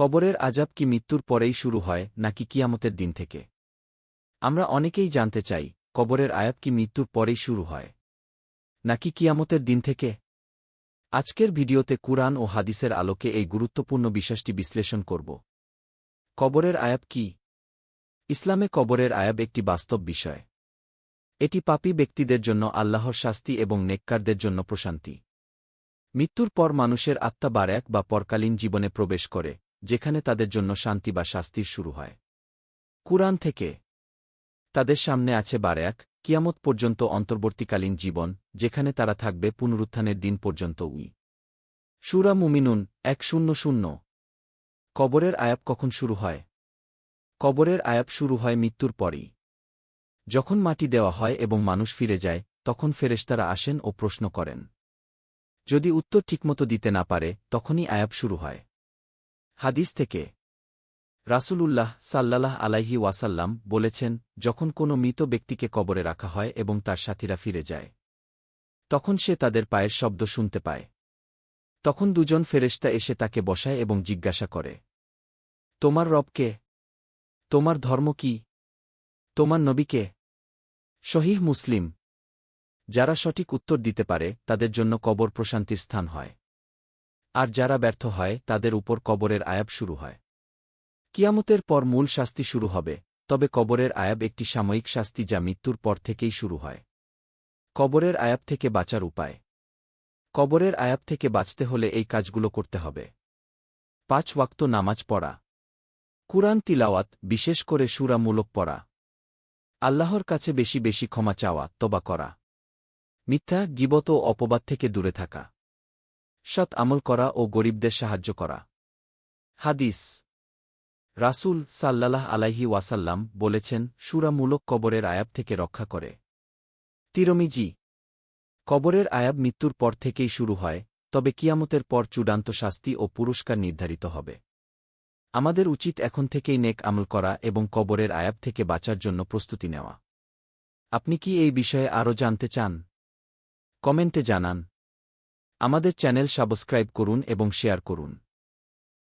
কবরের আজাব কি মৃত্যুর পরেই শুরু হয়, নাকি কিয়ামতের দিন থেকে? আমরা অনেকেই জানতে চাই, কবরের আয়াব কি মৃত্যুর পরেই শুরু হয়? নাকি কিয়ামতের দিন থেকে? আজকের ভিডিওতে কুরআন ও হাদিসের আলোকে এই গুরুত্বপূর্ণ বিশ্বাসটি বিশ্লেষণ করব। কবরের আয়াব কি? ইসলামে কবরের আয়াব একটি বাস্তব বিষয়। এটি পাপী ব্যক্তিদের জন্য আল্লাহর শাস্তি এবং নেককারদের জন্য প্রশান্তি। মৃত্যুর পর মানুষের আত্মা বারেক বা পরকালীন জীবনে প্রবেশ করে। যেখানে তাদের জন্য শান্তি বা শাস্তির শুরু হয়। কুরআন থেকে তাদের সামনে আছে বারেক কিয়ামত পর্যন্ত অন্তর্বর্তীকালীন জীবন, যেখানে তারা থাকবে পুনরুত্থানের দিন পর্যন্ত উই সুরা মুমিনুন এক শূন্য শূন্য। কবরের আয়াব কখন শুরু হয়? কবরের আয়াব শুরু হয় মৃত্যুর পরই। যখন মাটি দেওয়া হয় এবং মানুষ ফিরে যায়, তখন ফেরেশতারা আসেন ও প্রশ্ন করেন। যদি উত্তর ঠিকমতো দিতে না পারে, তখনই আয়াব শুরু হয়। হাদিস থেকে। রাসূলুল্লাহ সাল্লাহ আলাইহি ওয়াসাল্লাম বলেছেন, যখন কোনো মৃত ব্যক্তিকে কবরে রাখা হয় এবং তার সাথীরা ফিরে যায়, তখন সে তাদের পায়ের শব্দ শুনতে পায়। তখন দুজন ফেরেশতা এসে তাকে বসায় এবং জিজ্ঞাসা করে, তোমার রবকে তোমার ধর্ম কি? তোমার নবীকে শহীহ মুসলিম। যারা সঠিক উত্তর দিতে পারে, তাদের জন্য কবর প্রশান্তির স্থান হয়। আর যারা ব্যর্থ হয়, তাদের উপর কবরের আয়াব শুরু হয়। কিয়ামতের পর মূল শাস্তি শুরু হবে, তবে কবরের আয়াব একটি সাময়িক শাস্তি যা মৃত্যুর পর থেকেই শুরু হয়। কবরের আয়াব থেকে বাঁচার উপায়। কবরের আয়াব থেকে বাঁচতে হলে এই কাজগুলো করতে হবে। পাঁচ ওয়াক্ত নামাজ পড়া। কুরআন তিলাওয়াত, বিশেষ করে সুরামূলক পড়া। আল্লাহর কাছে বেশি বেশি ক্ষমা চাওয়া, তবা করা। মিথ্যা, গিবত ও অপবাদ থেকে দূরে থাকা। সৎ আমল করা ও গরিবদের সাহায্য করা। হাদিস। রাসূল সাল্লাহ আলাইহি ওয়াসাল্লাম বলেছেন সুরামূলক কবরের আয়াব থেকে রক্ষা করে। তিরমিজি। কবরের আয়াব মৃত্যুর পর থেকেই শুরু হয়, তবে কিয়ামতের পর চূড়ান্ত শাস্তি ও পুরস্কার নির্ধারিত হবে। আমাদের উচিত এখন থেকেই নেক আমল করা এবং কবরের আয়াব থেকে বাঁচার জন্য প্রস্তুতি নেওয়া। আপনি কি এই বিষয়ে আরও জানতে চান? কমেন্টে জানান। আমাদের চ্যানেল সাবস্ক্রাইব করুন এবং শেয়ার করুন।